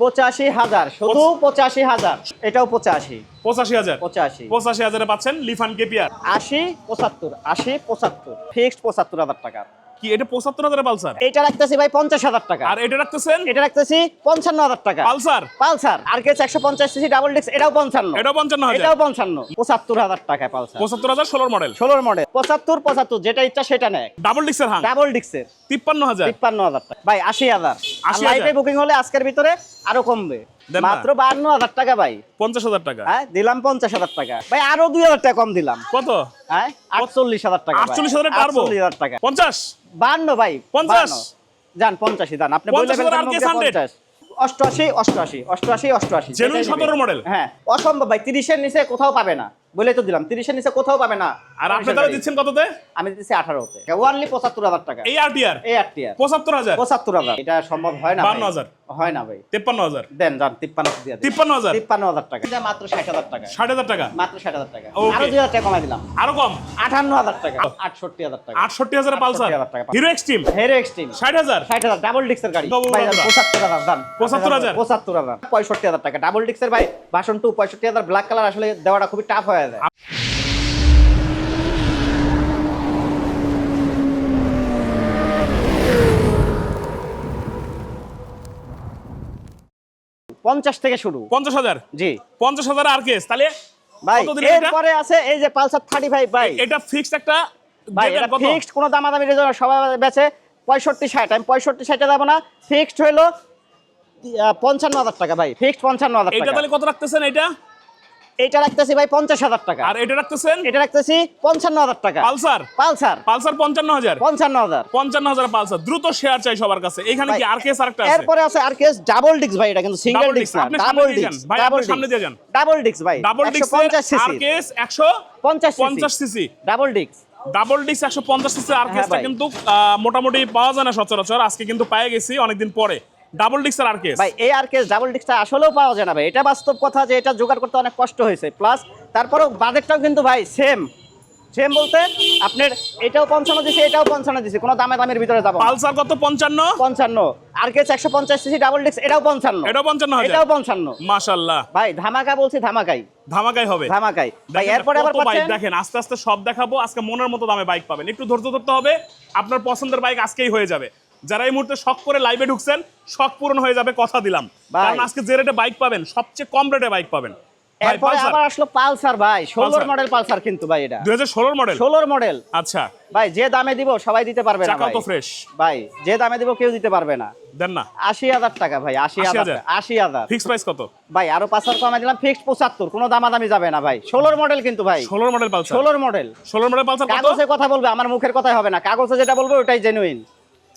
পঁচাশি হাজার শুধু পঁচাশি হাজার। এটাও পঁচাশি। পঁচাশি হাজার। পঁচাশি। পঁচাশি হাজারে পাচ্ছেন লিফান কেপিয়ার আশি পঁচাত্তর আশি পঁচাত্তর। ফিক্সড পঁচাত্তর হাজার টাকা। কি এটা পঁচাত্তর হাজারে পালসার? এটা রাখতেছি ভাই পঞ্চাশ হাজার টাকা। আর এটা রাখতেছেন? এটা রাখতেছি পঞ্চান্ন হাজার টাকা। পালসার? পালসার। আর কে একশো পঞ্চাশ সিসি ডাবল ডিস্ক এটাও পঞ্চান্ন। এটাও পঞ্চান্ন এটাও পঞ্চান্ন। পঁচাত্তর হাজার টাকা পালসার। পঁচাত্তর হাজার ষোলোর মডেল ষোলোর মডেল পঁচাত্তর পঁচাত্তর যেটা ইচ্ছা সেটা নেয়। ডাবল ডিক্সের হাং? ডাবল ডিস্কের তিপ্পান্ন হাজার। তিপ্পান্ন হাজার টাকা। ভাই আশি হাজার। 80,000 লাইফে বুকিং হলে আজকের ভিতরে আরও কমবে। মাত্র বান্ন হাজার টাকা ভাই। পঞ্চাশ হাজার টাকা? হ্যাঁ দিলাম পঞ্চাশ হাজার টাকা। ভাই আরও দুই হাজার টাকা কম দিলাম। কত? হ্যাঁ আটচল্লিশ হাজার টাকা আটচল্লিশ হাজারে আটচল্লিশ হাজার টাকা। পঞ্চাশ? বান্ন ভাই পঞ্চাশ? যান পঞ্চাশি যান আপনি বললে 50 হাজার ফেলবেন RKS মুখে 100 পঞ্চাশ। অষ্টআশি অষ্টআশি অষ্টআশি অষ্টআশি। Genuine যেটাই নেবে। 17 মডেল? হ্যাঁ অসম্ভব ভাই তিরিশের নিচে কোথাও পাবে না। বলে তো দিলাম তিরিশের নিচে কোথাও পাবে না। আর আপনি তাহলে দিচ্ছেন কততে? আমি দিচ্ছি আঠারোতে। ওয়ানলি পঁচাত্তর হাজার টাকা। এই এই পঁচাত্তর হাজার? পঁচাত্তর হাজার। এটা সম্ভব হয় না ভাই। 52,000 হয় না ভাই। তেপ্পান্ন হাজার? দেন যান তিপ্পান্ন দিয়ে তিপ্পান্ন হাজার? তিপ্পান্ন হাজার টাকা। এটা মাত্র ষাট হাজার টাকা। ষাট হাজার টাকা? মাত্র ষাট হাজার টাকা। আরও দুই হাজার টাকা কমাই দিলাম। আরও কম? আটান্ন হাজার টাকা আটষট্টি হাজার টাকা। আটষট্টি হাজার Pulsar? Hero Xtreme Hero Xtreme ষাট হাজার? ষাট হাজার ডাবল ডিক্সের গাড়ি। Double ভাই বন্ধুরা। পঁচাত্তর হাজার পঁচাত্তর হাজার? পঁয়ষট্টি হাজার টাকা। ডাবল ডিক্সের ভাই ভাষণ টু পঁয়ষট্টি হাজার ব্ল্যাক কালার আসলে দেওয়াটা খুবই টাফ হয়ে যায়। পঞ্চাশ থেকে শুরু। পঞ্চাশ হাজার? জি। পঞ্চাশ হাজার আর কেস তাহলে ভাই? এরপরে আছে এই যে পালসার থার্টি ফাইভ ভাই এটা ফিক্সড একটা ভাই এটা? ফিক্সড কোনো দামাদামি সবাই বেচে পঁয়ষট্টি ষাট। আমি পঁয়ষট্টি ষাটে দেবো না ফিক্সড আহ, পঞ্চান্ন হাজার টাকা ভাই ফিক্সড পঞ্চান্ন হাজার এটা টাকা। তাহলে কত রাখতেছেন এটা এটা রাখতেছি ভাই পঞ্চাশ হাজার টাকা। আর এটা রাখতেছেন? এটা রাখতেছি পঞ্চান্ন হাজার টাকা। পালসার? পালসার। পালসার পঞ্চান্ন হাজার? পঞ্চান্ন হাজার। পঞ্চান্ন হাজার পালসার। দ্রুত শেয়ার চাই সবার কাছে। এখানে কি আর কেস আরেকটা এরপরে আছে আর কেস ডাবল ডিক্স ভাই এটা কিন্তু সিঙ্গেল ডিক্স না। ডাবল ডিক্স ভাই, ডাবল সামনে দিয়ে যান। ডাবল ডিক্স ভাই ডাবল ডিক্স পঞ্চাশ আর কেস একশো পঞ্চাশ পঞ্চাশ সিসি সিসি ডাবল ডিক্স ডাবল ডিস্ক একশো পঞ্চাশ সিসি আর হ্যাঁ কেসটা কিন্তু আহ, মোটামুটি পাওয়া যায় না সচরাচর। আজকে কিন্তু পেয়ে গেছি অনেকদিন পরে। ডাবল ডিস্ক আর কেস ভাই এই আর কেস ডাবল ডিক্সটা আসলেও পাওয়া যায় না ভাই। এটা বাস্তব কথা যে এটা জোগাড় করতে অনেক কষ্ট হয়েছে। প্লাস তারপরেও বাজেটটাও কিন্তু ভাই সেম সেম বলতে আপনার এটাও পঞ্চান্ন দিছি এটাও পঞ্চান্ন দিছি। কোনো দামে দামের ভিতরে যাব পালসার কত? পঞ্চান্ন? পঞ্চান্ন। আর কেস একশো পঞ্চাশ সিসি ডাবল ডিক্স এটাও পঞ্চান্ন। এটাও পঞ্চান্ন এটাও পঞ্চান্ন। মাশাল্লাহ। ভাই ধামাকা বলছি ধামাকাই। ধামাকাই হবে। ধামাকাই। ভাই এরপরে আবার বাইক দেখেন আস্তে আস্তে সব দেখাবো আজকে মনের মতো দামে বাইক পাবেন। একটু ধৈর্য ধরতে হবে আপনার পছন্দের বাইক আজকেই হয়ে যাবে। যারা এই মুহূর্তে শখ করে লাইভে ঢুকছেন শখ পূরণ হয়ে যাবে কথা দিলাম। কারণ আজকে যে রেটে বাইক পাবেন সবচেয়ে কম রেটে বাইক পাবেন। এরপরে আবার আসলো পালসার ভাই। ষোলোর মডেল পালসার কিন্তু ভাই এটা। দুই হাজার ষোলোর মডেল ষোলোর মডেল আচ্ছা। ভাই যে দামে দিব সবাই দিতে পারবে না তো ফ্রেশ ভাই যে দামে দিব কেউ দিতে পারবে না। দেন না। আশি হাজার টাকা ভাই আশি 80,000 হাজার আশি হাজার। ফিক্স প্রাইস কত? ভাই আরও পাঁচ হাজার দিলাম পঁচাত্তর কোনো দামাদামি যাবে না ভাই। ষোলোর মডেল কিন্তু ভাই। ষোলোর মডেল পালসার ষোলোর মডেল ষোলোর মডেল পালসার কাগজে কথা বলবে আমার মুখের কথাই হবে না। কাগজে যেটা বলবে ওটাই জেনুইন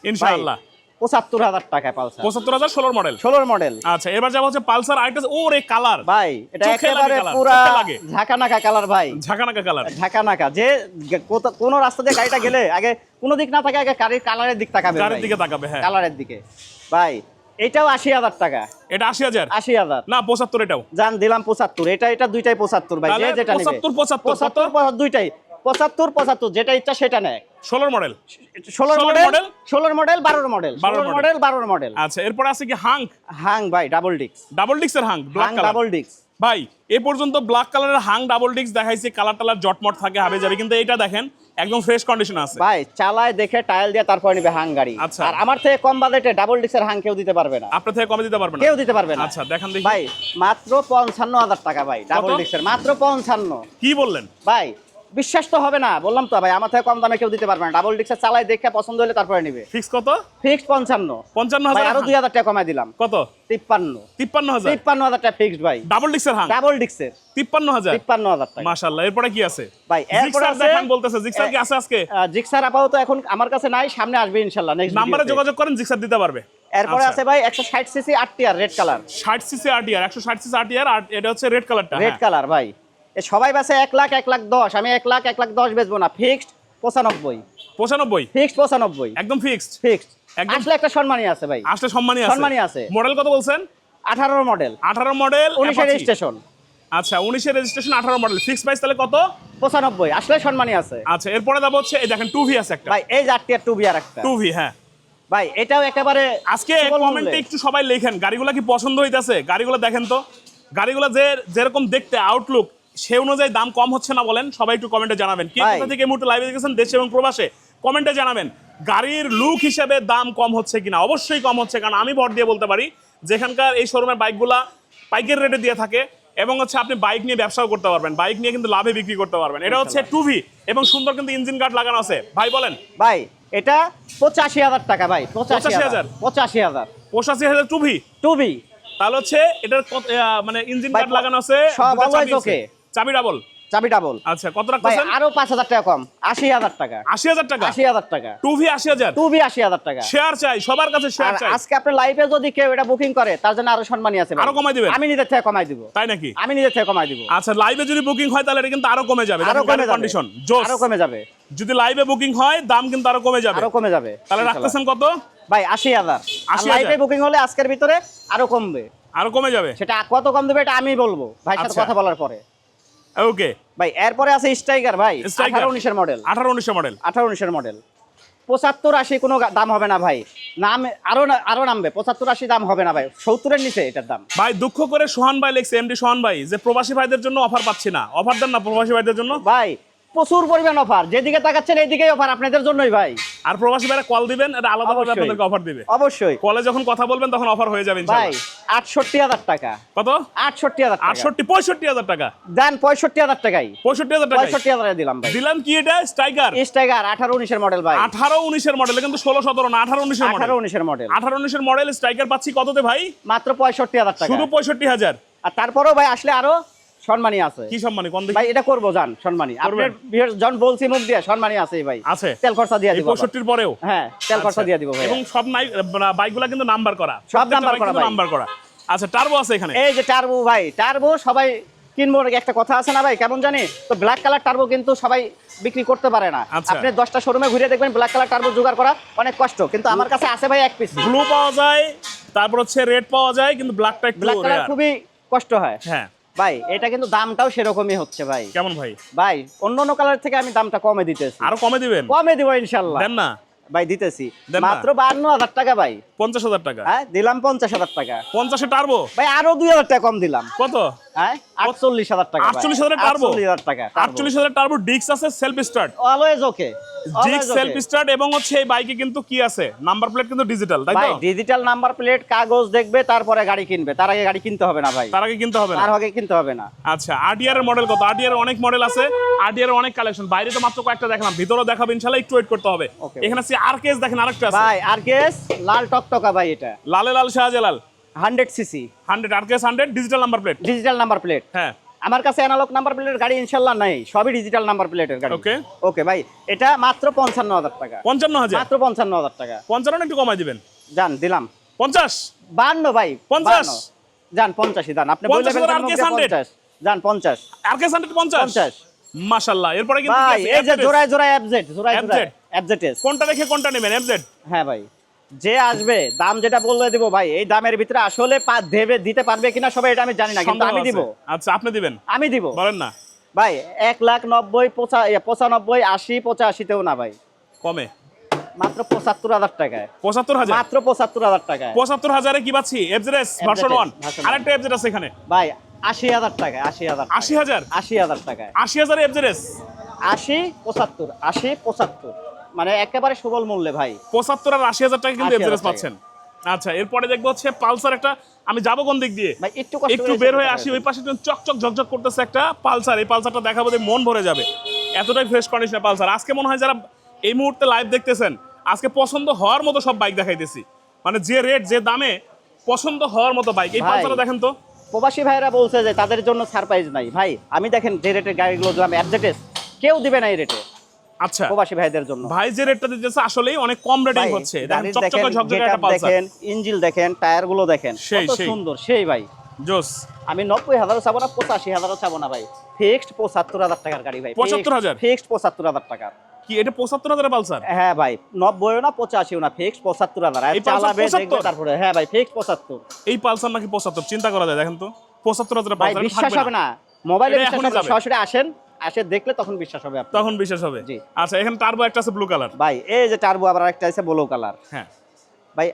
ইনশাআল্লাহ। পঁচাত্তর হাজার টাকা পালসার। পঁচাত্তর হাজার ষোলোর মডেল? ষোলোর মডেল। আচ্ছা এবার যাব হচ্ছে পালসার আইটাস ও রে কালার। ভাই এটা একেবারে পুরা কালার ভাই। ঝাঁকানাকা কালার। যে কোনো রাস্তা দিয়ে গাড়িটা গেলে আগে কোনো দিক না থাকে আগে গাড়ির কালারের দিক তাকাবে গাড়ির দিকে তাকাবে হ্যাঁ। কালারের দিকে। ভাই এটাও আশি হাজার টাকা। এটা আশি হাজার? আশি হাজার। না পঁচাত্তর এটাও। জান দিলাম পঁচাত্তর। এটা এটা দুইটাই পঁচাত্তর ভাই যেটা নেবে। 75, 75, পঁচাত্তর পঁচাত্তর, দুইটাই। পঁচাত্তর পঁচাত্তর যেটা ইচ্ছা সেটা নেয়। ষোলোর মডেল। ষোলোর মডেল? ষোলোর মডেল বারোর মডেল 12 ষোলোর model। মডেল বারোর মডেল আচ্ছা এরপর আছে কি হাঙ্ক হাং ভাই ডাবল ডিক্স double ডিক্সের Hunk black Hunk double discs ভাই এ পর্যন্ত ব্ল্যাক কালারের হাং ডাবল ডিক্স দেখাইছে কালার টালার জটমট থাকে হাবে যাবে কিন্তু এটা দেখেন একদম ফ্রেশ কন্ডিশন আছে। ভাই চালায় দেখে টায়াল দিয়ে তারপর নিবে হাং গাড়ি। আচ্ছা। আর আমার থেকে কম বাজেটে ডাবল ডিক্সের হাং কেউ দিতে পারবে না। আপনার থেকে কমে দিতে পারবেন না? কেউ দিতে পারবে না। আচ্ছা দেখান দেখি। ভাই মাত্র পঞ্চান্ন হাজার টাকা ভাই ডাবল ডিক্সের মাত্র পঞ্চান্ন। কি বললেন? ভাই বিশ্বাস তো হবে না বললাম তো ভাই আমার থেকে কম দামে কেউ দিতে পারবে না। ডাবল ডিক্সের চালাই দেখে পছন্দ হলে তারপরে নিবে। ফিক্স কত? ফিক্সড পঞ্চান্ন। পঞ্চান্ন হাজার আরও দুই হাজার টাকা কমাই দিলাম। কত? তিপ্পান্ন। তিপ্পান্ন হাজার? তিপ্পান্ন হাজার টাকা ফিক্সড ভাই। ডাবল ডিক্সের হাং ডাবল ডিক্সের তিপ্পান্ন হাজার? তিপ্পান্ন হাজার টাকা। মাশাল্লাহ এরপরে কি আছে? ভাই এরপরে দেখান বলতেছে জিক্সার কি আছে আজকে? জিক্সার আপাতত এখন আমার কাছে নাই সামনে আসবে ইনশাল্লাহ নেক্সট নাম্বারে যোগাযোগ করেন জিক্সার দিতে পারবে। এরপরে আছে ভাই একশো ষাট সিসি আট টিয়ার রেড কালার ষাট সিসি আরটিআর একশো ষাট সিসি আরটিআর আর এটা হচ্ছে রেড কালারটা রেড কালার ভাই। সবাই বাসে এক লাখ এক লাখ দশ। আমি এক লাখ এক লাখ দশ বেচবো না। ফিক্সড পঁচানব্বই। পঁচানব্বই? ফিক্সড পঁচানব্বই। একদম ফিক্সড? ফিক্সড। আসলে একটা সম্মানই আছে ভাই। আসলে সম্মানই আছে। সম্মানই আছে। মডেল কত বলছেন? আঠারো মডেল। আঠারো মডেল উনিশের রেজিস্ট্রেশন আচ্ছা উনিশের রেজিস্ট্রেশন আঠারো মডেল। ফিক্স প্রাইস তাহলে কত? পঁচানব্বই। আসলে সম্মানই আছে। আচ্ছা এরপরে যাব হচ্ছে এই দেখেন টু ভি আছে একটা। ভাই এই টিয়ার টু বিয়ার একটা। টু ভি হ্যাঁ। ভাই এটাও একেবারে আজকে কমেন্টে একটু সবাই লেখেন গাড়িগুলো কি পছন্দ হইতাছে? গাড়িগুলো দেখেন তো। গাড়িগুলো যে যেরকম দেখতে আউটলুক সে অনুযায়ী দাম কম হচ্ছে না বলেন সবাই একটু কমেন্টে জানাবেন। কে কোথা থেকে এই মুহূর্তে লাইভে দেখেছেন দেশে এবং প্রবাসে? কমেন্টে জানাবেন গাড়ির লুক হিসেবে দাম কম হচ্ছে কিনা? অবশ্যই কম হচ্ছে কারণ আমি ভর দিয়ে বলতে পারি যেখানকার এই শোরুমের বাইকগুলা পাইকের রেটে দিয়ে থাকে এবং হচ্ছে আপনি বাইক নিয়ে ব্যবসাও করতে পারবেন বাইক নিয়ে কিন্তু লাভে বিক্রি করতে পারবেন। এটা হচ্ছে টুভি এবং সুন্দর কিন্তু ইঞ্জিন গার্ড লাগানো আছে। ভাই বলেন। ভাই এটা পঁচাশি হাজার টাকা ভাই পঁচাশি হাজার। পঁচাশি হাজার? পঁচাশি হাজার। টুভি টুবি তাহলে হচ্ছে এটার মানে ইঞ্জিন গার্ড লাগানো আছে সব চাবি ডাবল চাবি ডাবল আচ্ছা কত ভাই রাখতেছেন? আরও পাঁচ হাজার টাকা কম। আশি হাজার টাকা। আশি হাজার টাকা? আশি হাজার টাকা। টুভি আশি হাজার? টুবি আশি হাজার টাকা। শেয়ার চাই সবার কাছে শেয়ার চাই। আজকে আপনার লাইফে যদি কেউ এটা বুকিং করে তার জন্য আরও সম্মানী আছে আরও কমাই দিবেন? আমি নিজের থেকে কমাই দিব। তাই নাকি? আমি নিজের থেকে কমাই দিব। আচ্ছা লাইভে যদি বুকিং হয় তাহলে এটা কিন্তু আরও কমে যাবে। আরও কমে কন্ডিশন জোস আরও কমে যাবে। যদি লাইভে বুকিং হয় দাম কিন্তু আরও কমে যাবে। আরও কমে যাবে তাহলে। রাখতেছেন কত? ভাই আশি হাজার। 80,000 লাইফে বুকিং হলে আজকের ভিতরে আরও কমবে। আরও কমে যাবে? সেটা কত কম দেবে এটা আমি বলব। ভাই সাথে আচ্ছা। কথা বলার পরে। ওকে ভাই এরপরে আছে স্ট্রাইকার ভাই। আঠারো উনিশের মডেল আঠারো উনিশের মডেল আঠারো উনিশের মডেল পঁচাত্তর আশি কোনো দাম হবে না ভাই। নাম আরও আরও নামবে। পঁচাত্তর আশি দাম হবে না ভাই। সত্তরের নিচে এটার দাম। ভাই দুঃখ করে সোহান ভাই লিখছে এমডি সোহান ভাই যে প্রবাসী ভাইদের জন্য অফার পাচ্ছি না। অফার দেন না প্রবাসী ভাইদের জন্য? ভাই প্রচুর পরিমাণ অফার যেদিকে তাকাচ্ছেন এইদিকেই অফার আপনাদের জন্যই ভাই। আর প্রবাসী ভাইরা কল দিবেন এটা আলাদা ভাবে আপনাদেরকে অফার দিবে। অবশ্যই। কলে যখন কথা বলবেন তখন অফার হয়ে যাবে ভাই ইনশাআল্লাহ আটষট্টি হাজার টাকা। কত? আটষট্টি হাজার টাকা। আটষট্টি পঁয়ষট্টি হাজার টাকা। দেন পঁয়ষট্টি হাজার টাকাই। পঁয়ষট্টি হাজার টাকা পঁয়ষট্টি হাজার দিলাম ভাই। দিলাম কি এটা? স্ট্রাইকার স্ট্রাইকার আঠারো উনিশের মডেল ভাই। আঠারো উনিশের মডেল কিন্তু ষোলো সতেরো না আঠারো উনিশের মডেল আঠারো উনিশের মডেল আঠারো উনিশের মডেল স্ট্রাইকার পাচ্ছি কততে ভাই? মাত্র পঁয়ষট্টি হাজার টাকা। শুধু পঁয়ষট্টি হাজার। আর তারপরেও ভাই আসলে আরও সম্মানী আছে। কি সম্মানী? কোন ভাই এটা করব জান সম্মানী। আপনার জন বলছি মুখ দিয়ে সম্মানী আছে ভাই। আছে। তেল খরচা দিয়ে দিব আবার। পঁয়ষট্টির পরেও? হ্যাঁ তেল খরচা আচ্ছা। দিয়ে দিব ভাই। এবং সব বাইকগুলো কিন্তু নাম্বার করা। সব নাম্বার করা। নাম্বার করা। আচ্ছা টার্বো আছে এখানে? এই যে টার্বো ভাই টার্বো সবাই কিনবো একটা কথা আছে না ভাই কেমন জানি? তো ব্ল্যাক কালার টার্বো কিন্তু সবাই বিক্রি করতে পারে না। আচ্ছা। আপনি দশটা শোরুমে ঘুরে দেখবেন ব্ল্যাক কালার টার্বো জোগাড় করা অনেক কষ্ট। কিন্তু আমার কাছে আছে ভাই এক পিস ব্লু পাওয়া যায় তারপর হচ্ছে রেড পাওয়া যায় কিন্তু ব্ল্যাকটা ব্ল্যাক কালার খুবই কষ্ট হয়। হ্যাঁ। ভাই এটা কিন্তু দামটাও সেরকমই হচ্ছে ভাই। কেমন ভাই? ভাই অন্য অন্য কালার থেকে আমি দামটা কমে দিতেছি। আরও কমে দিবেন? কমে দিব ইনশাল্লাহ। দেন না। ভাই দিতেছি। মাত্র বান্ন হাজার টাকা ভাই। পঞ্চাশ হাজার টাকা? হ্যাঁ দিলাম পঞ্চাশ হাজার টাকা। পঞ্চাশে টার্বো? ভাই আরও দুই হাজার টাকা কম দিলাম। কত? হ্যাঁ আটচল্লিশ হাজার টাকা ভাই। 48,000 টার্বো? আটচল্লিশ হাজার টাকা আটচল্লিশ হাজার টার্বো ডিক্স আছে সেলফ স্টার্ট অলওয়েজ ওকে ডিক্স সেলফ স্টার্ট এবং হচ্ছে এই বাইকে কিন্তু কি আছে? নাম্বার প্লেট কিন্তু ডিজিটাল তাই ভাই তো ডিজিটাল নাম্বার প্লেট কাগজ দেখবে তারপরে গাড়ি কিনবে। তার আগে গাড়ি কিনতে হবে না ভাই। তার আগে কিনতে হবে না? তার আগে কিনতে হবে না। আচ্ছা আরডিআর এর মডেল কত? আরডিআর অনেক মডেল আছে আরডিআর এর অনেক কালেকশন বাইরে তো মাত্র কয়েকটা দেখলাম ভিতরে দেখাবো ইনশাআল্লাহ একটু ওয়েট করতে হবে। এখানে সি আর কেস দেখেন আরেকটা আছে। ভাই আর কেস লাল টকটকা ভাই এটা। লালে লাল শাহজালাল। হান্ড্রেড সিসি হান্ড্রেড আর case hundred digital number plate digital number plate হ্যাঁ। আমার কাছে অ্যানালগ নাম্বার প্লেটের গাড়ি ইনশাল্লাহ নাই সবই ডিজিটাল নাম্বার প্লেটের গাড়ি। Okay. ওকে ভাই এটা মাত্র পঞ্চান্ন হাজার টাকা। পঞ্চান্ন হাজার মাত্র পঞ্চান্ন হাজার টাকা। পঞ্চান্ন একটু কমাই দিবেন। যান দিলাম। পঞ্চাশ? বান্ন ভাই পঞ্চাশ? 52 যান পঞ্চাশি যান আপনি বলে কে 100? পঞ্চাশ। যান পঞ্চাশ। আর কেস হান্ড্রেড পঞ্চাশ? পঞ্চাশ। মাশাল্লাহ এরপরে কিন্তু ভাই কি এই যে জোড়ায় জোড়ায় এফজেড জোড়ায় জোড়ায়। এফজেড কোনটা রেখে কোনটা নেবেন? এফজেড হ্যাঁ ভাই। যে আসবে দাম যেটা বললে দিব ভাই এই দামের ভিতরে আসলে দেবে দিতে পারবে কিনা সবাই এটা আমি জানি না কিন্তু আমি দিব। আচ্ছা আপনি দিবেন? আমি দিব। বলেন না। ভাই এক লাখ নব্বই পঁচা পঁচানব্বই আশি পঁচাশিতেও না ভাই। কমে? মাত্র পঁচাত্তর হাজার টাকায়। পঁচাত্তর হাজার? মাত্র পঁচাত্তর হাজার টাকায়। পঁচাত্তর হাজারে কি পাচ্ছি? FZS version one version one। আরেকটা এফজেড আছে এখানে। ভাই আশি হাজার টাকায় আশি হাজার টাকায়। আশি হাজার? আশি হাজার টাকায়। আশি হাজার এফজেডএস আশি পঁচাত্তর আশি পঁচাত্তর। মানে একেবারে সুবল মূল্যে ভাই। পঁচাত্তর আর আশি হাজার টাকা কিন্তু 80,000 পাচ্ছেন। আচ্ছা এরপরে দেখব হচ্ছে পালসার একটা আমি যাব কোন দিক দিয়ে? একটু একটু বের হয়ে আসি ওই পাশে চকচক ঝকঝক করতেছে একটা পালসার। এই পালসারটা দেখাবো মন ভরে যাবে। এতটাই ফ্রেশ কন্ডিশনের পালসার। আজকে মনে হয় যারা এই মুহূর্তে লাইভ দেখতেছেন আজকে পছন্দ হওয়ার মতো সব বাইক দেখাইতেছি। মানে যে রেট যে দামে পছন্দ হওয়ার মতো বাইক এই। পালসারটা দেখেন তো। প্রবাসী ভাইরা বলছে যে তাদের জন্য সারপ্রাইজ নাই। ভাই আমি দেখেন যে রেটের গাড়িগুলো দিলাম অ্যাডজেটেস কেউ দিবে না এই রেটে আচ্ছা। প্রবাসী ভাইদের জন্য। ভাই যে রেটটা দিতেছে আসলেই অনেক কম রেটিং হচ্ছে। দেখেন চকচকে ঝকঝকে একটা পালসার। দেখেন ইঞ্জিল দেখেন টায়ারগুলো দেখেন কত সুন্দর সেই ভাই। জোস। আমি নব্বই হাজারও চাবো না পঁচাশি হাজারও চাবো না ভাই। ফিক্সড পঁচাত্তর হাজার টাকার গাড়ি ভাই 75,000? ফিক্সড পঁচাত্তর হাজার টাকা। কি এটা পঁচাত্তর হাজার পালসার? হ্যাঁ ভাই নব্বইও না পঁচাশিও না ফিক্সড পঁচাত্তর হাজার। চালাবে তারপরে হ্যাঁ ভাই ফিক্সড পঁচাত্তর। এই পালসার নাকি পঁচাত্তর? চিন্তা করা যায় দেখেন তো। পঁচাত্তর হাজার পালসার বিশ্বাস হবে না মোবাইলে সরাসরি আসেন। আসে দেখলে তখন বিশ্বাস হবে তখন বিশেষ হবে? জি। আচ্ছা এখানে টার্বো একটা আছে ব্লু কালার ভাই এই যে টার্বো আবার একটা আছে ব্লু কালার হ্যাঁ। ভাই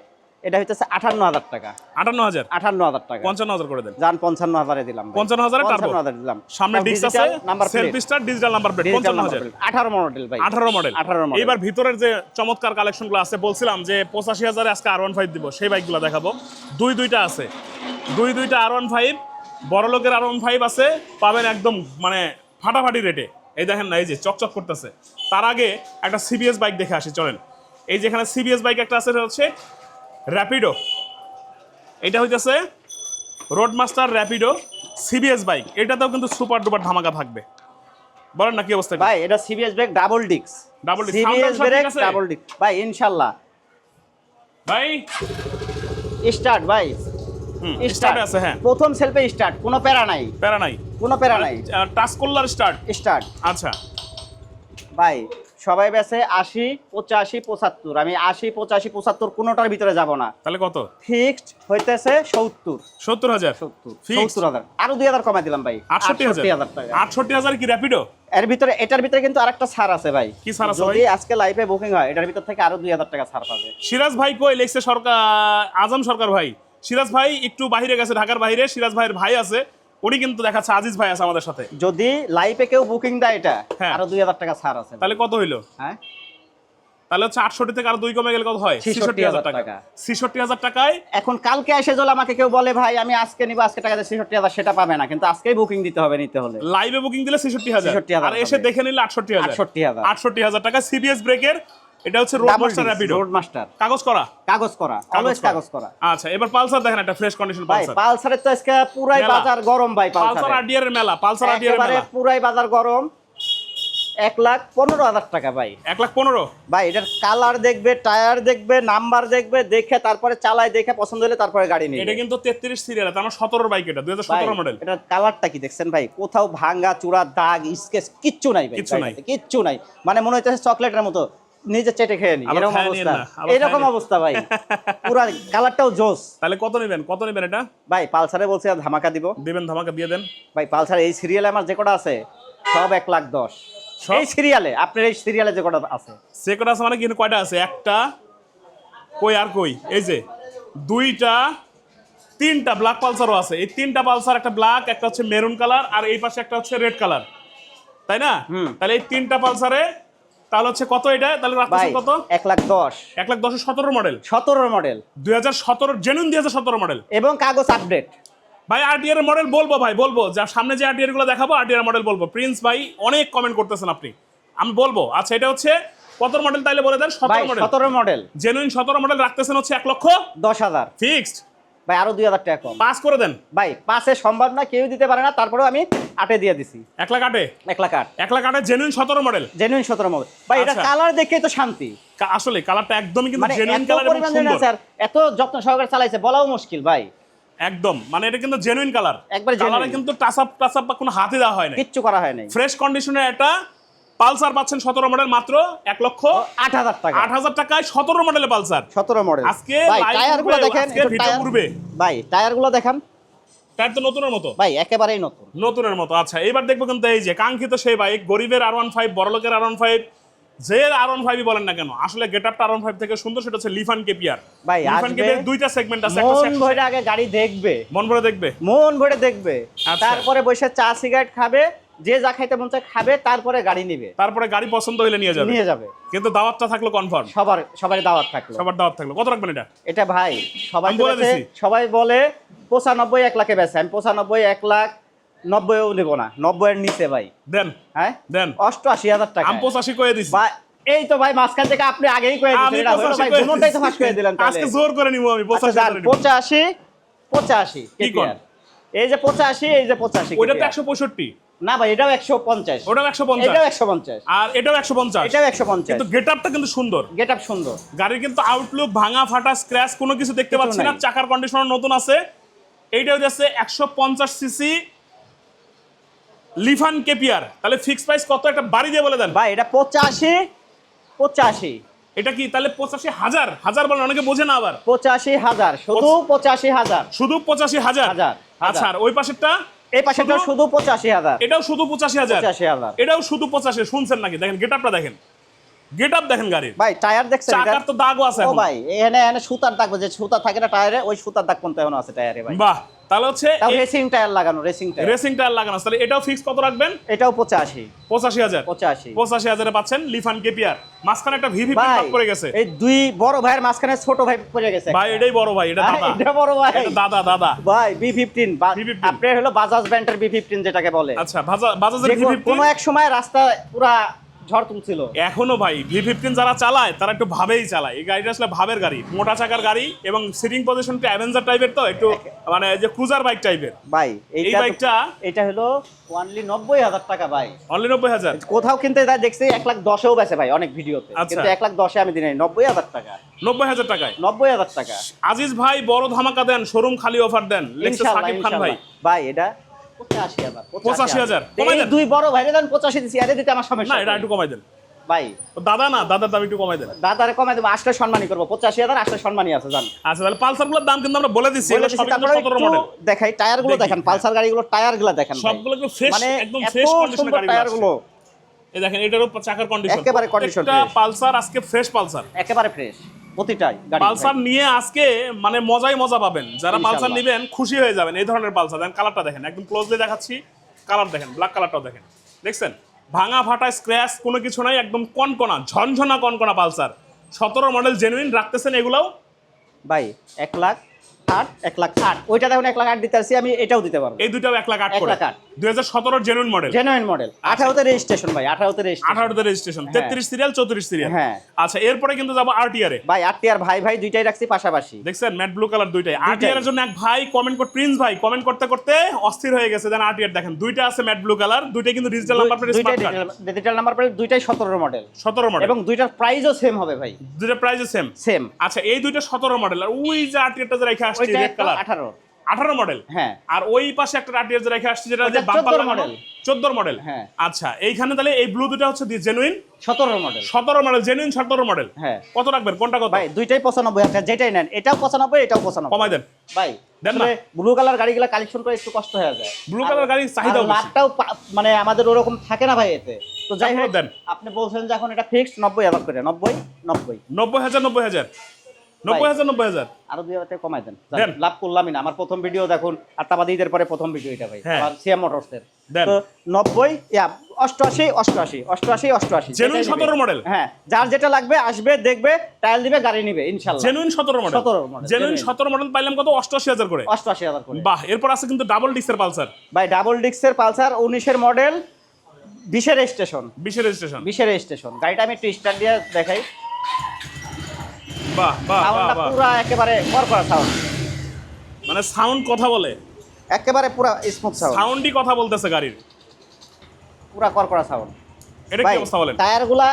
এটা আঠান্ন হাজার টাকা। আটান্ন হাজার? হাজার টাকা। পঞ্চান্ন হাজার করে দেন। যান পঞ্চান্ন হাজারে দিলাম পঞ্চান্ন হাজারে পঞ্চান্ন হাজারে দিলাম। সামনে ডিস্ক আছে? Number selfie star digital number plate পঞ্চান্ন হাজার। আঠারো মডেল ভাই। আঠারো মডেল 18 model। এইবার ভিতরের যে চমৎকার কালেকশনগুলো আছে বলছিলাম যে পঁচাশি হাজারে আজকে আর ওয়ান ফাইভ দিব সেই বাইকগুলো দেখাবো। দুই দুইটা আছে। দুই দুইটা আর ওয়ান ফাইভ বড় লোকের আর ওয়ান ফাইভ আছে পাবেন একদম মানে ফাটাফাটি রেটে এই দেখেন না এই যে চকচক করতেছে। তার আগে একটা সিবিএস বাইক দেখে আসি চলেন। এই যেখানে সিবিএস বাইক একটা আছে সেটা হচ্ছে র্যাপিডো এটা হইতেছে রোডমাস্টার র্যাপিডো সিবিএস বাইক এটাতেও কিন্তু সুপার ডুপার ধামাকা থাকবে। বলেন না কি অবস্থা ভাই এটা সিবিএস ব্রেক ডাবল ডিক্স double disc। CBS brake double ডিক্স ভাই ইনশাআল্লাহ ভাই। স্টার্ট ভাই। স্টার্ট আছে হ্যাঁ। প্রথম সেলফে স্টার্ট কোনো প্যারা নাই। প্যারা নাই। কোনো প্যারা নাই। টাচ করলার স্টার্ট স্টার্ট আচ্ছা। ভাই সবাই বেছে আশি পঁচাশি পঁচাত্তর। আমি আশি পঁচাশি পঁচাত্তর কোনোটার ভিতরে যাব না। তাহলে কত? ফিক্সড হইতেছে সত্তর। সত্তর হাজার। সত্তর। হাজার। আরও দুই হাজার কমাই দিলাম ভাই। আটষট্টি হাজার। আটষট্টি হাজার কি র্যাপিডো এর ভিতরে এটার ভিতরে কিন্তু আরেকটা ছাড় আছে ভাই। কি ছাড় আছে যদি আজকে লাইভে বুকিং হয় এটার ভিতর থেকে আরও দুই হাজার টাকা ছাড় পাবে। সিরাজ ভাই কই লেখছে সরকার আজম সরকার ভাই। সিরাজ ভাই একটু বাইরে গেছে ঢাকার বাইরে সিরাজ ভাইয়ের ভাই আছে উনি কিন্তু দেখাচ্ছে আজিজ ভাই আছে আমাদের সাথে। যদি লাইভে কেউ বুকিং দেয় এটা হ্যাঁ। আরও দুই হাজার টাকা ছাড় আছে। তাহলে কত হইল? হ্যাঁ? তাহলে হচ্ছে আটষট্টি থেকে আরও দুই কমে গেলে কত হয়? 66,000 হাজার টাকা। ছেষট্টি হাজার টাকায় এখন কালকে এসে যদি আমাকে কেউ বলে ভাই আমি আজকে নিবো আজকে টাকা দিয়ে ছেষট্টি হাজার সেটা পাবে না। কিন্তু আজকেই বুকিং দিতে হবে নিতে হলে। লাইভে বুকিং দিলে ছেষট্টি হাজার। 66,000 আর এসে দেখে নিলে আটষট্টি হাজার। 68,000 আটষট্টি হাজার টাকা সিবিএস ব্রেকের এটা হচ্ছে road master Rapido road master কাগজ করা? কাগজ করা অলওয়েজ কাগজ করা। আচ্ছা এবার পালসার দেখেন একটা ফ্রেশ কন্ডিশন পালসার। পালসারের তো আজকে পুরাই বাজার গরম ভাই পালসার। পালসার আডিয়ার এর মেলা পালসার আডিয়ার এর একেবারে মেলা। পুরাই বাজার গরম। এক লাখ পনেরো হাজার টাকা ভাই। এক লাখ পনেরো? ভাই এটার কালার দেখবে টায়ার দেখবে নাম্বার দেখবে দেখে তারপরে চালায় দেখে পছন্দ হলে তারপরে গাড়ি নিবে এটা কিন্তু তেত্রিশ সিরিয়াল মানে সতেরো বাইক এটা দুই হাজার সতেরো মডেল এটার কালারটা কি দেখছেন ভাই? কোথাও ভাঙ্গা চূড়া দাগ স্কেচ কিচ্ছু নাই ভাই। কিচ্ছু নাই। কিচ্ছু নাই। মানে মনে হচ্ছে চকলেটের মতো। নিজে চেটে খেয়ে নি। এরকম অবস্থা। এরকম অবস্থা ভাই। পুরা কালারটাও জোস। তাহলে কত নেবেন? কত নেবেন এটা? ভাই পালসারে বলছে ধামাকা দিব। দিবেন ধামাকা দিয়ে দেন। ভাই পালসার এই সিরিয়ালে আমার যে কটা আছে সব এক লাখ দশ। এই সিরিয়ালে আপনার এই সিরিয়ালে যে কটা আছে? সেকট আছে মানে কিন্তু কয়টা আছে? একটা কই আর কই? এই যে দুইটা তিনটা ব্ল্যাক পালসারও আছে। এই তিনটা পালসার একটা ব্ল্যাক একটা হচ্ছে মেরুন কালার আর এই পাশে একটা হচ্ছে রেড কালার তাই না। তাহলে এই তিনটা পালসারে তাহলে হচ্ছে কত এটা? তাহলে রাখতেছেন কত? লাখ লাখ মডেল সতেরো মডেল দুই হাজার সতেরো জেনুইন দুই হাজার সতেরো মডেল এবং কাগজ আপডেট ভাই আরটিআর মডেল বলব ভাই বলব। যা সামনে যে আরটিআরগুলো দেখাবো আরটিআর মডেল বলব। প্রিন্স ভাই অনেক কমেন্ট করতেছেন আপনি। আমি বলব। আচ্ছা এটা হচ্ছে কত মডেল তাইলে বলে দেন? ভাই সতেরো মডেল সতেরো মডেল জেনুইন সতেরো মডেল রাখতেছেন হচ্ছে এক লক্ষ দশ হাজার। ফিক্সড ভাই আরও দুই হাজার টাকা কম। পাস করে দেন। ভাই পাশে সম্ভব না কেউ দিতে পারে না তারপরেও আমি আটে দিয়ে দিছি। এক লাখ আটে? এক লাখ আট। এক লাখ আটে জেনুইন সতেরো মডেল জেনুইন সতেরো মডেল ভাই এটা আচ্ছা। কালার দেখে তো শান্তি। আসলে কালারটা একদমই কিন্তু মানে জেনুইন কালার এবং সুন্দর। স্যার এত যত্ন সহকারে চালাইছে বলাও মুশকিল ভাই। একদম। মানে এটা কিন্তু জেনুইন কালার একবার। কালারে কিন্তু টাচ আপ টাচ আপ বা কোনো হাতে দেওয়া হয় না কিচ্ছু করা হয় নাই। ফ্রেশ কন্ডিশনে একটা পালসার পাচ্ছেন সতেরো মডেল মাত্র এক লক্ষ আট হাজার টাকা। আট হাজার টাকায় সতেরো মডেলের পালসার। সতেরো মডেল আজকে টায়ারগুলো দেখেন টায়ার। ভাই টায়ারগুলো দেখান। তার তো নতুনের মতো। ভাই একেবারেই নতুন। নতুনের মতো আচ্ছা এবার দেখব কিন্তু এই যে কাঙ্ক্ষিত সেই বাইক গরিবের আর ওয়ান ফাইভ বড়লোকের আর ওয়ান ফাইভ যে আর ওয়ান ফাইভই বলেন না কেন আসলে গেট আপটা আর ওয়ান ফাইভ থেকে সুন্দর সেটা হচ্ছে লিফান কেপিয়ার ভাই, লিফান কেপিয়ার দুইটা সেগমেন্ট আছে মন ভরে আগে গাড়ি দেখবে। মন ভরে দেখবে? মন ভরে দেখবে। আচ্ছা। তারপরে বসে চা সিগারেট খাবে যে যা খাইতে মন চায় খাবে তারপরে গাড়ি নিবে। তারপরে গাড়ি পছন্দ হলে নিয়ে যাবে। নিয়ে যাবে। কিন্তু দাওয়াতটা থাকল কনফার্ম সবার সবারই দাওয়াত থাকল। সবার দাওয়াত থাকল। কত রাখবেন এটা? এটা ভাই সবাই বলে সবাই বলে পঁচানব্বই এক লাখে বেছে আমি পঁচানব্বই এক লাখ নব্বইও নেব না। নব্বইয়ের নিচে ভাই। দেন। হ্যাঁ? দেন। অষ্টআশি হাজার টাকা। আমি পঁচাশি কয়ে দিছি। এই তো ভাই মাঝখান থেকে আপনি আগেই এটা হলো ভাই দুটোটাই তো ফাঁস করে দিলেন আজকে জোর করে নিবো আমি আচ্ছা পঁচাশি যান করে নিবো। পঁচাশি পঁচাশি কি কোন? এই যে পঁচাশি এই যে পঁচাশি ওইটা তো KTR একশো পঁয়ষট্টি। না ভাই এটাও একশো পঞ্চাশ। ওটাও একশো পঞ্চাশ। এটাও একশো পঞ্চাশ। আর এটাও একশো পঞ্চাশ। এটাও একশো পঞ্চাশ। কিন্তু গেট আপটা কিন্তু সুন্দর। সুন্দর। গাড়ির কিন্তু আউটলুক ভাঙা ফাটা স্ক্র্যাচ কোনো কিছু দেখতে পাচ্ছি না। চাকার কন্ডিশনার নতুন আছে। এইটাও যাচ্ছে একশো পঞ্চাশ সিসি লিফান কেপিয়ার তাহলে ফিক্স প্রাইস কত? একটা বাড়ি দিয়ে বলে দেন। ভাই এটা পঁচাশি পঁচাশি। এটা কি? তাহলে পঁচাশি হাজার। হাজার বলেন অনেকে বোঝে না আবার। পঁচাশি হাজার। শুধু পঁচাশি হাজার। শুধু পঁচাশি হাজার। আচ্ছা আর ওই পাশেরটা এই শুধু- পঁচাশি হাজার। এটাও শুধু পঁচাশি হাজার? পঁচাশি হাজার। এটাও শুধু পঁচাশি শুনছেন নাকি? দেখেন গেট আপটা দেখেন। গেট আপ দেখেন গাড়ির ভাই টায়ার দেখছেন চাকার তো দাগও আছে ও ভাই এখানে এখানে সুতার দাগ যে সুতা থাকে না টায়ারে ওই সুতার দাগ পর্যন্ত এখনও আছে টায়ারে ভাই। বাহ তাহলে হচ্ছে রেসিং টায়ার লাগানো রেসিং টায়ার রেসিং টায়ার লাগানো তাহলে এটাও ফিক্স কত রাখবেন? এটাও পঁচাশি। পঁচাশি হাজার। পঁচাশি। পঁচাশি হাজারে পাচ্ছেন লিফান কেপিয়ার মাঝখানে একটা ভিভি ভাই পিক করে গেছে। এই দুই বড় ভাইয়ের মাঝখানে ছোট ভাই পড়ে গেছে ভাই। এটাই বড় ভাই এটা দাদা। এটা বড় ভাই। এটা দাদা দাদা। ভাই বি ফিফটিন B15 আপনার হলো বাজাজ ব্র্যান্ডের বি ফিফটিন যেটাকে বলে। আচ্ছা বাজা- বাজাজের যে ভি কো- কোনো এক সময় রাস্তা পুরা ঝড় তুলছিল। এখনও ভাই ভি ফিফটিন যারা চালায় তারা একটু ভাবেই চালায়। এই গাড়িটা আসলে ভাবের গাড়ি মোটা চাকার গাড়ি এবং সিটিং পজিশনটা অ্যাভেঞ্জার টাইপের তো একটু মানে যে ক্রুজার বাইক টাইপের ভাই এই বাইকটা- এটা হলো ওয়ানলি নব্বই হাজার টাকা ভাই। অনলি নব্বই হাজার? কোথাও কিনতে যা দেখছি এক লাখ দশেও বেছে ভাই অনেক ভিডিওতে। আচ্ছা। কিন্তু এক লাখ দশে আমি দিই নাই, নব্বই হাজার টাকা। নব্বই হাজার টাকায়? নব্বই হাজার টাকা। আজিজ ভাই বড় ধামাকা দেন শোরুম খালি অফার দেন। লিখছে সাকিব খান ভাই। ভাই এটা পঁচাশি হাজার কমাই দেন। দুই বড় ভাইরে দেন পঁচাশি দিচ্ছি আরে দিতে আমার সমস্যা না এটা একটু কমাই দেন। ভাই। দাদা না দাদার দাম একটু কমাই দেন। দাদারে কমাই দেবো আসলে সম্মানই করব। পঁচাশি হাজার আসলে সম্মানই আছে জান। আচ্ছা তাহলে পালসারগুলোর দাম কিন্তু আমরা বলে দিচ্ছি দেখাই টায়ারগুলো দেখেন হ্যাঁ। পালসার গাড়িগুলো টায়ারগুলো দেখেন। সবগুলো একদম ফ্রেশ মানে একদম ফ্রেশ কন্ডিশনের সুন্দর গাড়ি টায়ারগুলো এই দেখেন এটারও চাকার কন্ডিশন একেবারে fresh। পালসার আজকে ফ্রেশ পালসার। একেবারে ফ্রেশ প্রতিটাই পালসার নিয়ে আজকে মানে মজাই মজা পাবেন। যারা পালসার নেবেন খুশি হয়ে যাবেন এই ধরনের পালসার। দেখেন কালারটা দেখেন একদম ক্লোজলি দেখাচ্ছি। কালার দেখেন ব্ল্যাক কালারটাও দেখেন। দেখছেন? ভাঙা ফাটা স্ক্র্যাচ কোনো কিছু নাই একদম কনকনা ঝনঝনা কনকনা পালসার। সতেরো মডেল জেনুইন রাখতেছেন এগুলাও? ভাই এক লাখ আট এক লাখ আট। ওইটা দেখুন এক লাখ আট দিতে আসছি আমি এটাও দিতে পারব। এই দুটাও এক লাখ আট এক লাখ আট। দুই হাজার সতেরোর জেনুইন মডেল জেনুইন মডেল আঠারোতে রেজিস্ট্রেশন ভাই আঠারোতে রেজিস্ট্রেশন আঠারোতে রেজিস্ট্রেশন হ্যাঁ। তেত্রিশ সিরিয়াল চৌত্রিশ সিরিয়াল হ্যাঁ। আচ্ছা এরপরে কিন্তু যাব আরটিআর এ। ভাই ভাই ভাই দুইটাই রাখছি পাশাপাশি। দেখছেন ম্যাট ব্লু কালার দুইটাই। আরটিআর এর জন্য এক ভাই কমেন্ট করতে প্রিন্স ভাই কমেন্ট করতে করতে অস্থির হয়ে গেছে। দেন আরটিআর দেখেন দুইটা আছে ম্যাট ব্লু কালার দুইটাই কিন্তু digital number plate smart card digital number plate দুইটাই সতেরো মডেল সতেরো মডেল এবং দুইটার প্রাইসও সেম হবে ভাই। দুইটা প্রাইস সেম সেম আচ্ছা এই দুইটা সতেরো মডেল আর ওই যে আরটিআরটা যে রেখে আসছে রেড কালার আঠারো। আঠারো মডেল হ্যাঁ। আর ওই পাশে একটা আরটিআর রেখে আসছে যেটা যে ওইটা বাম্পার 14 লাগানো model। চোদ্দোর মডেল হ্যাঁ। আচ্ছা এইখানে তাহলে এই ব্লু দুটা হচ্ছে জেনুইন সতেরো মডেল সতেরো মডেল জেনুইন সতেরো মডেল হ্যাঁ। কত রাখবেন? কোনটা কত? ভাই দুইটাই পঁচানব্বই হাজার যেটাই নেন এটাও পঁচানব্বই এটাও পঁচানব্বই। কমাই দেন। ভাই দেন না। ব্লু কালার গাড়িগুলো কালেকশন করে একটু কষ্ট হয়ে যায়। গাড়ির। লাভটাও পা- মানে আমাদের ওরকম থাকে না ভাই এতে। তো যাই হোক দেন। আপনি বলছেন যে এখন এটা ফিক্সড নব্বই হাজার করে নব্বই নব্বই। নব্বই হাজার নব্বই হাজার। নব্বই হাজার নব্বই হাজার। আরও দুই হাজার কমাই দেন। লাভ করলামই না। আমার প্রথম ভিডিও দেখুন আত্মাবাদ ঈদের পরে প্রথম ভিডিও এটা ভাই। আমার সিএম মোটরসের। তো নব্বই অষ্টআশি অষ্টআশি অষ্টআশি অষ্টআশি। 17 নিবে। model? হ্যাঁ যার যেটা লাগবে আসবে দেখবে টাইল দিবে গাড়ি নিবে ইনশাল্লাহ। জেনুইন সতেরো মডেল 17 model, জেনুইন সতেরো মডেল পাইলাম কত? অষ্টআশি হাজার করে। অষ্টআশি হাজার করে। বাহ এরপর আছে কিন্তু ডাবল ডিক্সের পালসার। ভাই ডাবল ডিক্সের পালসার উনিশের মডেল বিশের স্টেশন বিশের স্টেশন বিশের স্টেশন গাড়িটা আমি একটু স্টার্ট দিয়ে দেখাই। বাহ বাহ বাহ সাউন্ডটা বাহ। একেবারে করা সাউন্ড। মানে সাউন্ড কথা বলে? একেবারে পুরা স্মুথ সাউন্ড সাউন্ডই কথা বলতেছে গাড়ির। পুরা করা সাউন্ড। এটা কি অবস্থা বলেন? টায়ারগুলা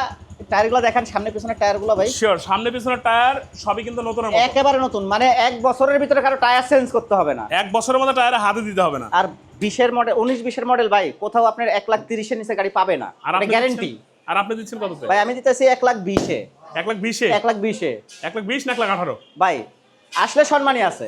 টায়ারগুলো দেখেন সামনে পিছনে টায়ারগুলো ভাই। শিওর সামনে পিছনে টায়ার সবই কিন্তু নতুনের মতো। একেবারে নতুন মানে এক বছরের ভিতরে কারও টায়ার চেঞ্জ করতে হবে না। এক বছরের মধ্যে টায়ারে হাতে দিতে হবে না। আর বিশের মডেল উনিশ বিশের মডেল ভাই কোথাও আপনার এক লাখ তিরিশের নিচে গাড়ি পাবে না। আর গ্যারেন্টি আর আপনি দিচ্ছেন কততে ভাই আমি দিতেছি এক লাখ বিশে। এক লাখ বিশে? এক লাখ বিশে। এক লাখ বিশ না এক লাখ আঠারো? ভাই আসলে সম্মানই আছে।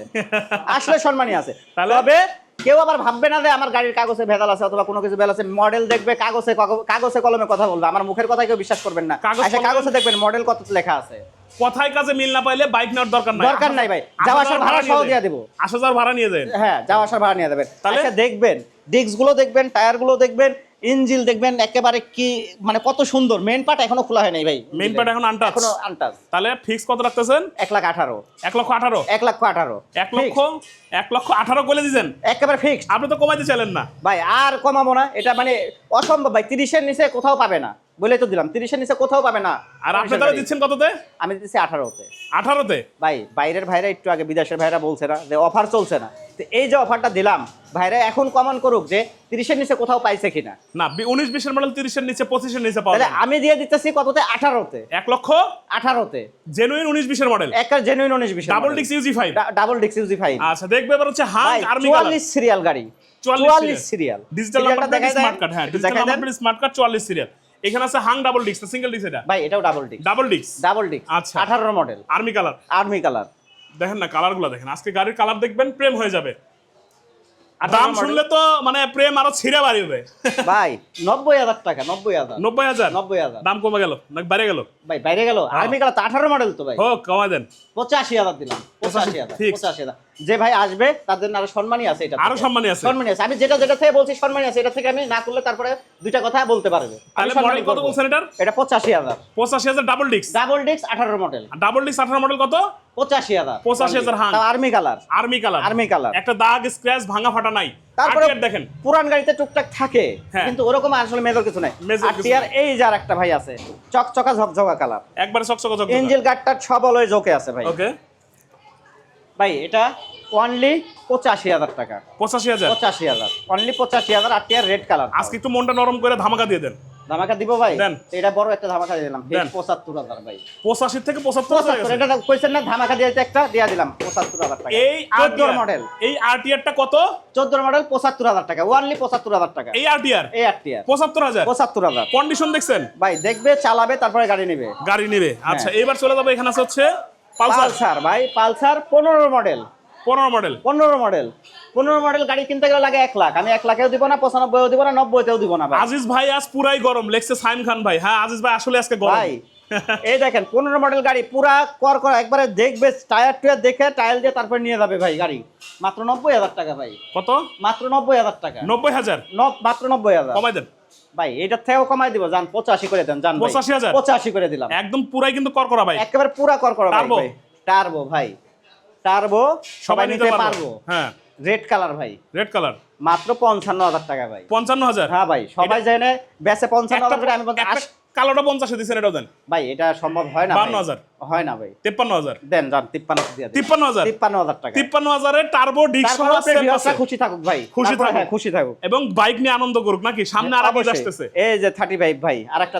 আসলে সম্মানই আছে। তাহলে? তবে কেউ আবার ভাববে না যে আমার গাড়ির কাগজে ভেজাল আছে অথবা কোনো কিছু ভেজাল আছে। মডেল দেখবে কাগজে কাগজে কলমে কথা বলবে। আমার মুখের কথা কেউ বিশ্বাস করবেন না। আচ্ছা কাগজে দেখবেন মডেল কত লেখা আছে। কথায় কাজে মিল না পাইলে বাইক নেওয়ার দরকার নাই। দরকার নাই ভাই। যাওয়া আসার ভাড়া সহ দিয়ে। দেবো। আসা যাওয়ার ভাড়া নিয়ে যায় হ্যাঁ যাওয়া আসার ভাড়া নিয়ে দেবেন তাহলে? আচ্ছা দেখবেন ডিস্কগুলো দেখবেন টায়ারগুলো দেখবেন। ইঞ্জিল দেখবেন একেবারে কি মানে কত সুন্দর। মেন পার্ট এখনও খোলা হয়নি নাই ভাই। মেন পার্ট এখন আনটাচ এখনও আনটাচ তাহলে ফিক্স কত রাখতেছেন? এক লাখ আঠারো। এক লক্ষ আঠারো? এক লক্ষ আঠারো। এক লক্ষ এক লক্ষ আঠারো বলে দিয়েছেন? একেবারে ফিক্স আপনি তো কমাইতে চাইলেন না। ভাই আর কমাবো না। এটা মানে অসম্ভব ভাই তিরিশের নিচে কোথাও পাবে না। বলে তো দিলাম তিরিশের নিচে কোথাও পাবে না। আর আপনি তাহলে দিচ্ছেন কততে? আমি দিচ্ছি আঠারোতে। আঠারোতে? ভাই বাইরের ভাইরা একটু আগে বিদেশের ভাইরা বলছে না যে অফার চলছে না। তো এই যে অফারটা দিলাম ভাইরা এখন কমান করুক যে তিরিশের নিচে কোথাও পাইছে কিনা। না উনিশ বিশের মডেল তিরিশের নিচে পঁচিশের নিচে পাওয়া তাহলে আমি দিয়ে দিতেছি কততে? আঠারোতে। এক লক্ষ? আঠারোতে। জেনুইন উনিশ বিশের মডেল একটা জেনুইন উনিশ বিশ ডাবল ডিক্স ইউজি ফাইভ ডাবল ডিক্স ইউজি ফাইভ আচ্ছা দেখবে এবার হচ্ছে হাং ভাই আর্মি চুয়াল্লিশ সিরিয়াল গাড়ি। চুয়াল্লিশ serial digital number smart card হ্যাঁ ডিজিটাল নাম্বার স্মার্ট কার্ড চুয়াল্লিশ সিরিয়াল এখানে আছে হাং ডাবল ডিক্স সিঙ্গেল ডিক্স এটা? ভাই এটাও ডাবল ডিক্স ডাবল ডিক্স ডাবল ডিক্স আচ্ছা। আঠারো model army colour army colour দেখেন না কালারগুলো দেখেন। আজকে গাড়ির কালার দেখবেন প্রেম হয়ে যাবে। দাম শুনলে তো মানে প্রেম আরও ছিঁড়ে বাড়িবে ভাই নব্বই হাজার টাকা নব্বই হাজার। নব্বই হাজার? নব্বই হাজার। দাম কমে গেল নাকি বাইরে গেল? ভাই বাইরে গেল। আর্মি কালার তো আঠারো মডেল তো ভাই। হোক কমাই দেন। পঁচাশি হাজার দিলাম। পঁচাশি। হাজার। পঁচাশি হাজার। যে ভাই আসবে তাদের আরও সম্মানই আছে এটা আরও সম্মানী আছে। সম্মানই আছে। আমি যেটা যেটা থেকে বলছি সম্মানই আছে। এটা থেকে আমি না করলে তারপরে দুইটা কথা বলতে পারবে। তাহলে মডেল কত। বলছেন এটা হাজার। পঁচাশি হাজার ডাবল ডিক্স ডাবল ডিস্ক আঠারো মডেল ডাবল ডিক্স আঠারো মডেল কত? পঁচাশি হাজার। 85,000 Hang. Army colour army colour army colour একটা দাগ স্ক্র্যাচ ভাঙা ফাটা নাই। তারপরে দেখেন। পুরান গাড়িতে টুকটাক থাকে হ্যাঁ। কিন্তু ওরকম আসলে মেজর কিছু নাই। আর এই যার একটা ভাই আছে চকচকা ঝকঝকা কালার একবার চকচক চকচক এঞ্জেল গার্ডটা সব অলয় জোকে আছে ভাই। ওকে ভাই এটা অনলি পঁচাশি হাজার টাকা। পঁচাশি হাজার? পঁচাশি হাজার। অনলি পঁচাশি হাজার আর টিয়ার রেড কালার আজকে একটু মনটা নরম করে ধামাকা দিয়ে দেন। ধামাকা দিব ভাই? এটা বড় একটা ধামাকা দিয়ে দিলাম। পঁচাত্তর হাজার ভাই। পঁচাশি থেকে পঁচাত্তর এটা কইছেন না ধামাকা দিয়ে একটা দিয়ে দিলাম পঁচাত্তর হাজার টাকা। এই চোদ্দোর আরটিআর মডেল এই আরটিআরটা কত? চোদ্দোর মডেল পঁচাত্তর হাজার টাকা ওয়ানলি পঁচাত্তর হাজার টাকা। এই আরটিআর এই আর টিয়ার পঁচাত্তর হাজার? পঁচাত্তর হাজার। কন্ডিশন দেখছেন? ভাই দেখবে চালাবে তারপরে গাড়ি নেবে। গাড়ি নেবে। আচ্ছা হ্যাঁ। এবার চলে যাব এখানে আছে হচ্ছে পালসার। ভাই পালসার পনেরো মডেল। পনেরো মডেল। পনেরো মডেল। পনেরো মডেল গাড়ি কিনতে গেলে লাগে এক লাখ। আমি এক লাখেও দিব না পঁচানব্বইও দিব না নব্বইতেও দিব না ভাই। আজিজ ভাই আজ পুরাই গরম। লেখছে সাইম খান ভাই। হ্যাঁ আজিজ ভাই আসলে আজকে গরম। ভাই এই দেখেন পনেরো মডেল গাড়ি পুরা কর করা একবারে দেখবে টায়ার টুয়ার দেখে টায়ার দিয়ে তারপর নিয়ে যাবে ভাই গাড়ি। মাত্র নব্বই হাজার টাকা ভাই। কত? মাত্র নব্বই হাজার টাকা। নব্বই হাজার? ন- মাত্র নব্বই হাজার। কমাই দেন। ভাই এটার থেকেও কমাই দিব যান পঁচাশি করে দেন যান 85,000? পঁচাশি করে দিলাম। একদম পুরাই কিন্তু করকরা ভাই। একেবারে পুরা কর করা Turbo? ভাই। টার্বো ভাই। টার্বো সবাই নিতে পারব। হ্যাঁ। রেড কালার ভাই। রেড কালার মাত্র পঞ্চান্ন হাজার টাকা ভাই। পঞ্চান্ন হাজার? হ্যাঁ ভাই সবাই জেনে বেচে পঞ্চান্ন হাজার আমি কালোটা পঞ্চাশে দিচ্ছেন এটাও দেন। ভাই এটা সম্ভব হয় না ভাই। 52,000 হয় না ভাই। তেপ্পান্ন হাজার? দেন যান দিয়ে টাকা। তিপ্পান্ন হাজারের টার্বো খুশি থাকুক ভাই। খুশি থাকুক। হ্যাঁ, খুশি থাকুক। এবং বাইক নিয়ে আনন্দ করুক নাকি? সামনে আর। আসতেছে। এই যে থার্টি ফাইভ ভাই আরেকটা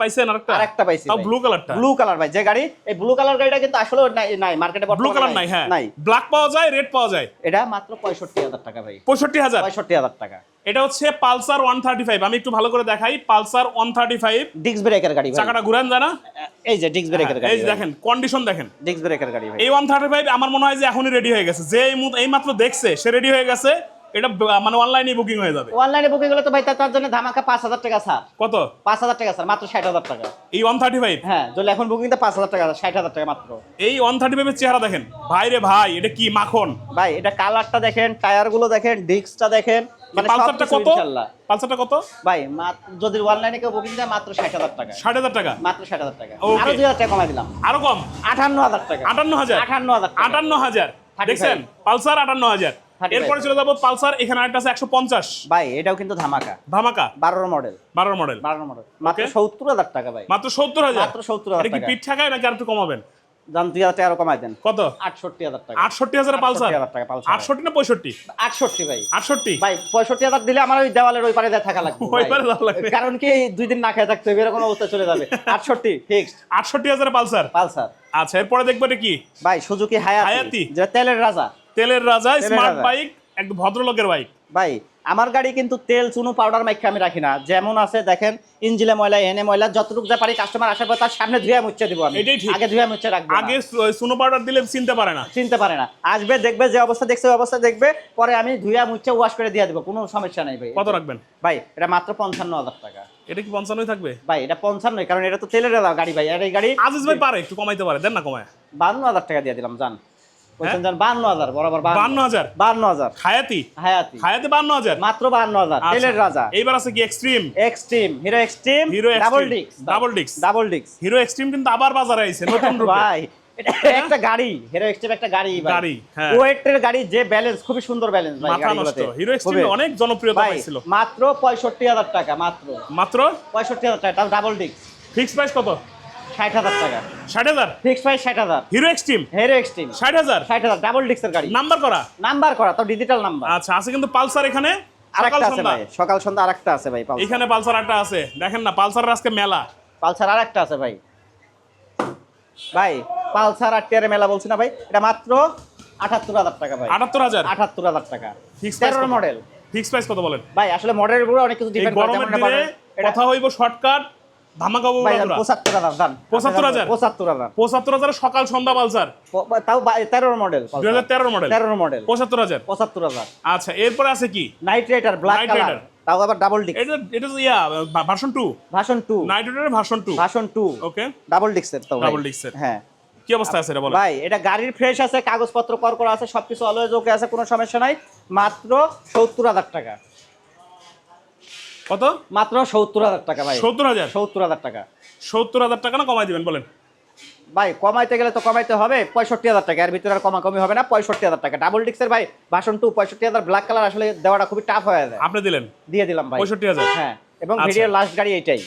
পাইছেন আরেকটা? আরেকটা পাইছি তাও ব্লু কালারটা ব্লু কালার ভাই যে গাড়ি এই ব্লু কালার গাড়িটা কিন্তু আসলে নাই নাই মার্কেটে ব্লু কালার নাই। হ্যাঁ। নাই। ব্ল্যাক পাওয়া যায় রেড পাওয়া যায়? এটা মাত্র পঁয়ষট্টি হাজার টাকা ভাই। পঁয়ষট্টি হাজার? পঁয়ষট্টি হাজার টাকা। এটা হচ্ছে পালসার ওয়ান থার্টি ফাইভ আমি একটু ভালো করে দেখাই। Pulsar one thirty five disc ব্রেকের গাড়ি ভাই। চাকাটা ঘুরান জানা এই যে ডিস্ক ব্রেকের গাড়ি। এই যে দেখেন কন্ডিশন দেখেন। ডিস্ক ব্রেকার গাড়ি ভাই। এই ওয়ান থার্টি ফাইভ আমার মনে হয় যে এখনই রেডি হয়ে গেছে। যে এই মাত্র দেখছে সে রেডি হয়ে গেছে। এটা মানে অনলাইনে বুকিং হয়ে যাবে। অনলাইনে বুকিং হলে তো ভাই তার- জন্য ধামাকা পাঁচ হাজার টাকা স্যার। কত? পাঁচ হাজার টাকা স্যার মাত্র ষাট হাজার টাকা। এই ওয়ান থার্টি ফাইভ হ্যাঁ যদি এখন বুকিং তো পাঁচ হাজার টাকা ষাট হাজার টাকা মাত্র। এই ওয়ান থার্টি ফাইভের চেহারা দেখেন। ভাই রে ভাই এটা কি মাখন? ভাই এটা কালারটা দেখেন টায়ারগুলো দেখেন ডিস্কটা দেখেন মানে পালসারটা কত? পালসারটা কত? ভাই যদি অনলাইনে কেউ বুকিং দেয় মাত্র ষাট হাজার টাকা। ষাট হাজার টাকা? মাত্র ষাট হাজার টাকা। Okay. আরও দুই হাজার টাকা কমাই দিলাম। আরও কম? আটান্ন হাজার টাকা। আটান্ন হাজার? আটান্ন হাজার আটান্ন হাজার। দেখছেন? পালসার আটান্ন হাজার। 35 এরপরে চলে যাব পালসার এখানে আরেকটা আছে একশো পঞ্চাশ। ভাই এটাও কিন্তু ধামাকা। ধামাকা? বারোর মডেল। বারোর মডেল। বারোর মডেল। মাত্র. সত্তর হাজার টাকা ভাই। মাত্র সত্তর হাজার? মাত্র 70,000 এটা কি। পিঠ ঠাকায় নাকি আর একটু কমাবেন? দুই হাজার টাকা কমাই দেন। কত? আটষট্টি হাজার টাকা। আটষট্টি হাজার পালসার? 68,000 টাকা পালসার। আটষট্টি না পঁয়ষট্টি? আটষট্টি ভাই। আটষট্টি? ভাই পঁয়ষট্টি হাজার দিলে আমার ওই দেওয়ালের ওই পারে দিয়ে থাকা লাগবে ওই পারে লাগবে। কারণ কি দুই দিন না খেয়ে থাকতে হবে এরকম অবস্থা চলে যাবে। আটষট্টি ফিক্সড আটষট্টি হাজার পালসার? পালসার। আচ্ছা এরপরে দেখব এটা কি? ভাই সুজুকি হায়াতি হায়াতি। যে তেলের রাজা। তেলের রাজা স্মার্ট বাইক একদম ভদ্রলোকের বাইক ভাই আমার গাড়ি কিন্তু তেল চুনো পাউডার মাইকে আমি রাখি না। যেমন আছে দেখেন ইঞ্জিলে ময়লা এনে ময়লা যতটুকু যা পারি কাস্টমার আসার পর তার সামনে ধুয়ে মুচ্ছে দিব আমি। এটাই ঠিক। আগে ধুয়ে মুচ্ছে রাখব আগে সুনো পাউডার দিলে চিনতে পারে না। চিনতে পারে না। আসবে দেখবে যে অবস্থা দেখছে ওই অবস্থা দেখবে পরে আমি ধুয়ে মুচ্ছে ওয়াশ করে দিয়ে দিব। কোনো সমস্যা নাই ভাই। কত রাখবেন? ভাই এটা মাত্র পঞ্চান্ন হাজার টাকা। এটা কি পঞ্চান্নই থাকবে? ভাই এটা পঞ্চান্নই কারণ এটা তো তেলের গাড়ি ভাই আর এই গাড়ি। আজিজ ভাই পারে একটু কমাইতে পারে দেন না কমায়। বান্ন হাজার টাকা দিয়ে দিলাম জান মাত্র হাজার। আচ্ছা। রাজা। এইবার আছে কি Xtreme? Xtreme. Hero Xtreme Hero double ডিক্স। double disc। ডাবল ডিক্স। হিরো এক্সট্রিম কিন্তু আবার বাজারে আইছে নতুন ভাই একটা গাড়ি। হিরো এক্সট্রিম একটা গাড়ি গাড়ি, হ্যাঁ। ওয়েটের গাড়ি যে ব্যালেন্স খুবই সুন্দর ব্যালেন্স ভাই মাথা নষ্ট। হিরো এক্সট্রিম অনেক জনপ্রিয়তা পাইছিল। মাত্র পঁয়ষট্টি হাজার টাকা মাত্র। মাত্র? পঁয়ষট্টি হাজার টাকা ডাবল ডিক্স। ফিক্স প্রাইস কত? ষাট হাজার টাকা। ষাট হাজার? ফিক্স প্রাইস ষাট হাজার। হিরো এক্সট্রিম হিরো এক্সট্রিম ষাট হাজার? ষাট হাজার ডাবল ডিক্সের গাড়ি। নাম্বার করা? নাম্বার করা তো ডিজিটাল নাম্বার আচ্ছা আছে কিন্তু পালসার এখানে? আরেকটা আছে ভাই সকাল সন্ধ্যা আরেকটা আছে ভাই পালসার। এখানে পালসার একটা আছে। দেখেন না পালসারের আজকে মেলা। পালসার আরেকটা আছে ভাই। ভাই পালসার আর টিয়ারে মেলা বলছি না ভাই এটা মাত্র আটাত্তর হাজার টাকা ভাই। আটাত্তর হাজার? আটাত্তর হাজার টাকা। Price মডেল ফিক্স প্রাইস কত বলেন? ভাই আসলে মডেলের উপরে অনেক কিছু ডিপেন্ড গরমের দিনে কথা হইব শর্টকাট ধামাকা পঁচাত্তর হাজার পঁচাত্তর হাজার? পঁচাত্তর হাজার। সকাল সন্ধ্যা পালসার তাও তেরোর মডেল দুই হাজার তেরোর মডেল তেরোর মডেল পঁচাত্তর হাজার? পঁচাত্তর হাজার। আচ্ছা এরপরে আছে কি? নাইট রাইডার ব্ল্যাক কালার তাও আবার ডাবল ডিস্ক এটা এটা yeah version night version okay double ডিস্কের। Double হ্যাঁ। কি অবস্থা আছে এটা বলো ভাই এটা গাড়ির ফ্রেশ আছে কাগজপত্র কর করা আছে সবকিছু অলওয়েজ ওকে আছে কোনো সমস্যা নাই। মাত্র সত্তর হাজার টাকা। কত? মাত্র সত্তর হাজার টাকা ভাই। সত্তর হাজার? সত্তর হাজার টাকা। সত্তর হাজার টাকা না কমাই দিবেন বলেন? ভাই কমাইতে গেলে তো কমাইতে হবে পঁয়ষট্টি হাজার টাকা। এর ভিতরে আর কমা কমি হবে না পঁয়ষট্টি হাজার টাকা। ডাবল ডিক্সের ভাই ভাষণ টু পঁয়ষট্টি হাজার ব্ল্যাক কালার আসলে দেওয়াটা খুবই টাফ হয়ে যায়। আপনি দিলেন? দিয়ে দিলাম ভাই। পঁয়ষট্টি হাজার? হ্যাঁ এবং আচ্ছা। ভিডিওর লাস্ট গাড়ি এইটাই।